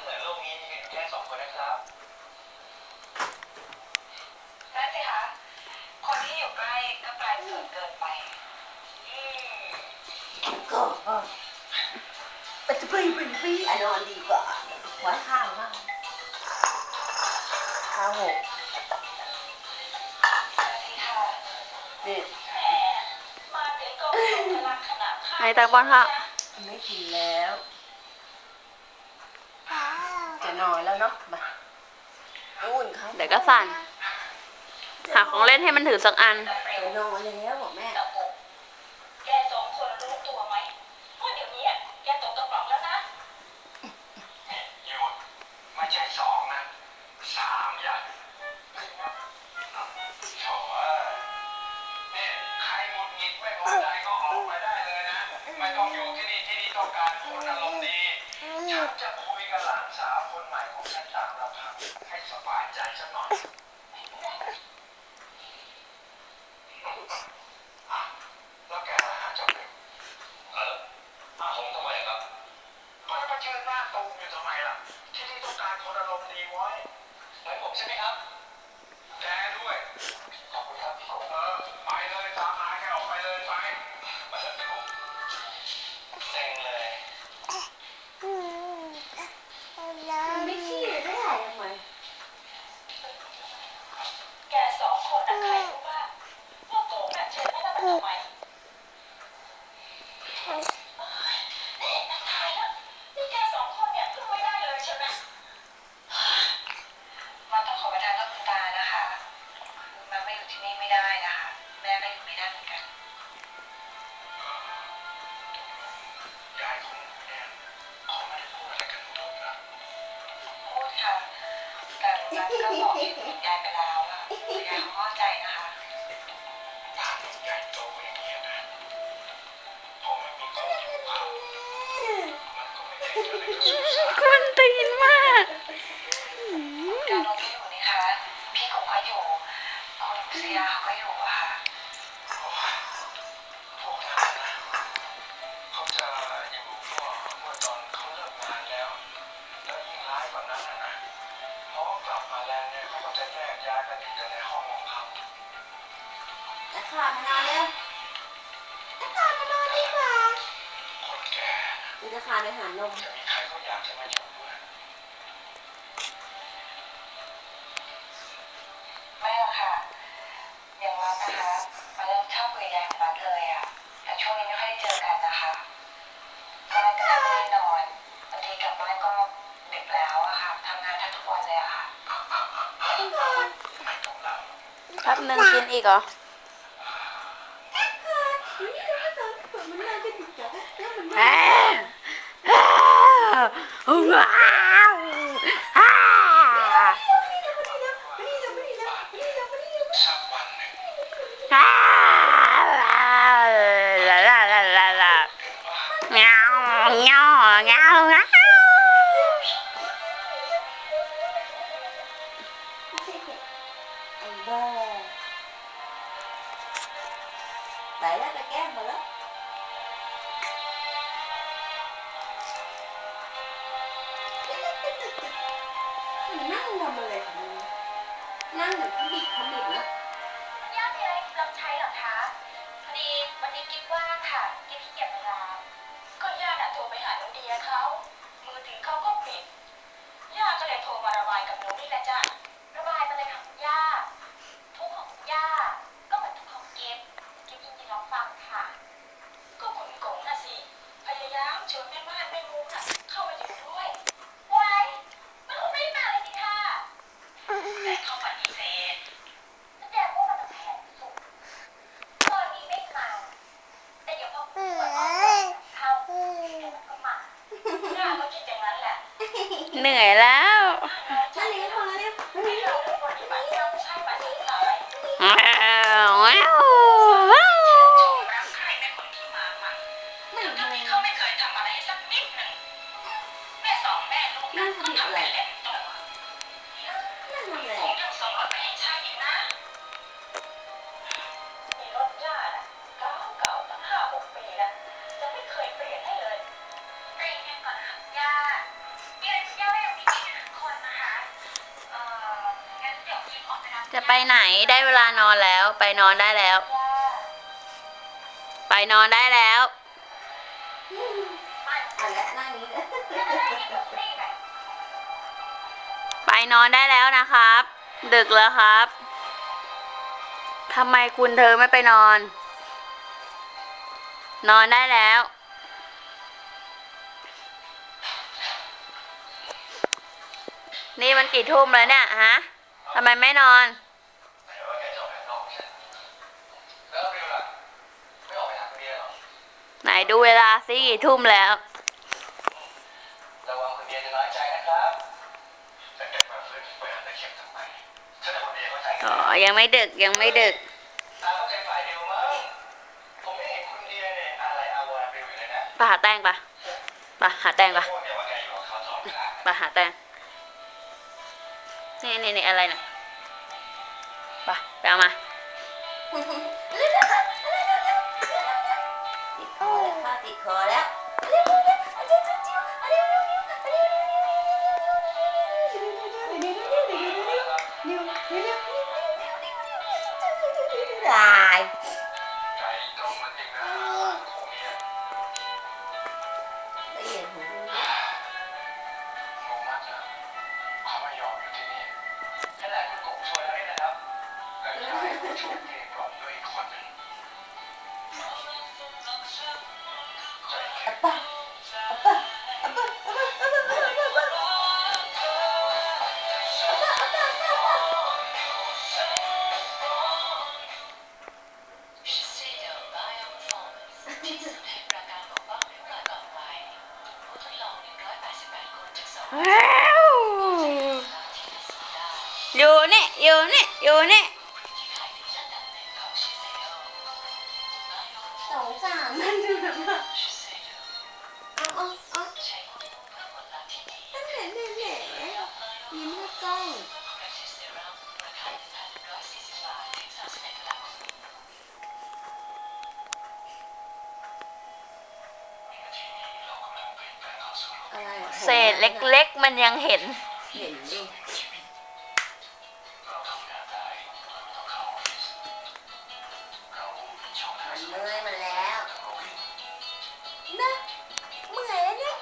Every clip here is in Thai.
เหมือนโลกนี้มีกันอยู่แค่สองคนนะครับ นั่นสิคะ คนที่อยู่ใกล้ก็ไกลส่วนเกินไป อืมก็ไปจะปีปีปีอะนอนดีกว่าไว้ข้างบ้างข้าวหกนั่นสิค่ะนี่แหมมาถึงก็ไม่ส่งพลังขนาดข้าไอ้ตาบอลค่ะ ไม่กินแล้ว จะนอนแล้วเนาะมาอุ่นเขาเดี๋ยวก็สั่น หาของเล่นให้มันถือสักอันแต่เร็จะวนอนแล้วบอกแม่ตะกุกแกสองคนรู้ตัวไหมว่าเดี๋ยวนี้แกตกกระป๋องแล้วนะหยุดไม่ใช่สองนะสามอย่างโถ่เอ้ยนี่ใครหงุดหงิดไม่พอใจก็ออกไปได้เลยนะ ไม่ต้องอยู่ที่นี่ที่นี่ต้องการคนอารมณ์ดีฉันจะคุย กับหลานสาวคนใหม่ของฉันตามลำพังให้สบายใจสักหน่อยแล้วแกล่ะฮะเจ้าเด็กเออผมทำไมครับก็มายืนหน้าตูมอยู่ทำไมล่ะ ที่นี่ต้องการคนอารมณ์ดีไว้ให้ผมใช่ไหมครับ แกด้วย ขอบคุณครับพี่ผมเออ ด้พูดอะไรกับหนูเลยนะพูดค่ะแต่มันก็บอกยายไปแล้วอะยายเขาเข้าใจนะคะ ก็ไม่ได้เจออะไรกับสุสานกวนตีนมากการลงที่อยู่นี่คะพี่คงก็อยู่คุณเสียเขาก็อยู่อะค่ะ ยอะค่ะไม่ต้องเล่าแป๊บนึงกินอีกเหรอ มันน่าจะติดกันแล้วมัน อ้าวอ้าวว้าวอ้าว สักวันหนึ่ง อ้าวลาลาลาลาลา เป็นบ้า เงาเงาเงาเงาไอ้บ้าไปแล้วไปแก้มมาแล้วนั่งทำอะไรของมันนั่งเหมือนขมิบขมิบนะย่ามีอะไรรับใช้เหรอคะพอดีวันนี้กิ๊บว่างค่ะ ใหม่ไม่ทั้งไม่ที่เขาไม่เคยทำอะไรให้ ไปไหนได้เวลานอนแล้ว ไปนอนได้แล้ว ไปนอนได้แล้วไปนอนได้แล้วนะครับ ดึกแล้วครับทำไมคุณเธอไม่ไปนอน นอนได้แล้ว นี่มันกี่ทุ่มแล้วเนี่ยฮะทำไมไม่นอน ไหนดูเวลาสิกี่ทุ่มแล้วระวังคุณเดียจะน้อยใจนะครับแต่แกมาฟื้นไปหาตะเข็บทำไมฉันแต่คุณเดียเข้าใจกัอ๋นอยังไม่ดึกยังไม่ดึกตาเข้าใจฝ่ายเดียวมั้งผมไม่เห็นคุณเดียเนี่ยอะไรอาวรณ์ริวอยู่เลยนะไปหาแต้งปะไปหาแต้งปะพวกเนี่ยว่าแกอยู่กับเขาตลอดเวลาไปหาแต้งนี่นี่นี่อะไรน่ะไปไปเอามาติ ดคอแล้วค่ะติดคอแล้วต อยู่นี่อยู่นี่อยู่นี่สงสารมันดูแบบว่าเอาเอาเอ เศษเล็กๆ มันยังเห็น เห็นดิมันเมื่อยมาแล้วนะเมื่อยเนี่ย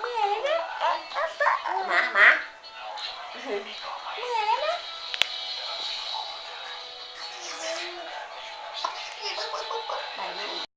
เมื่อยเนี่ยมามา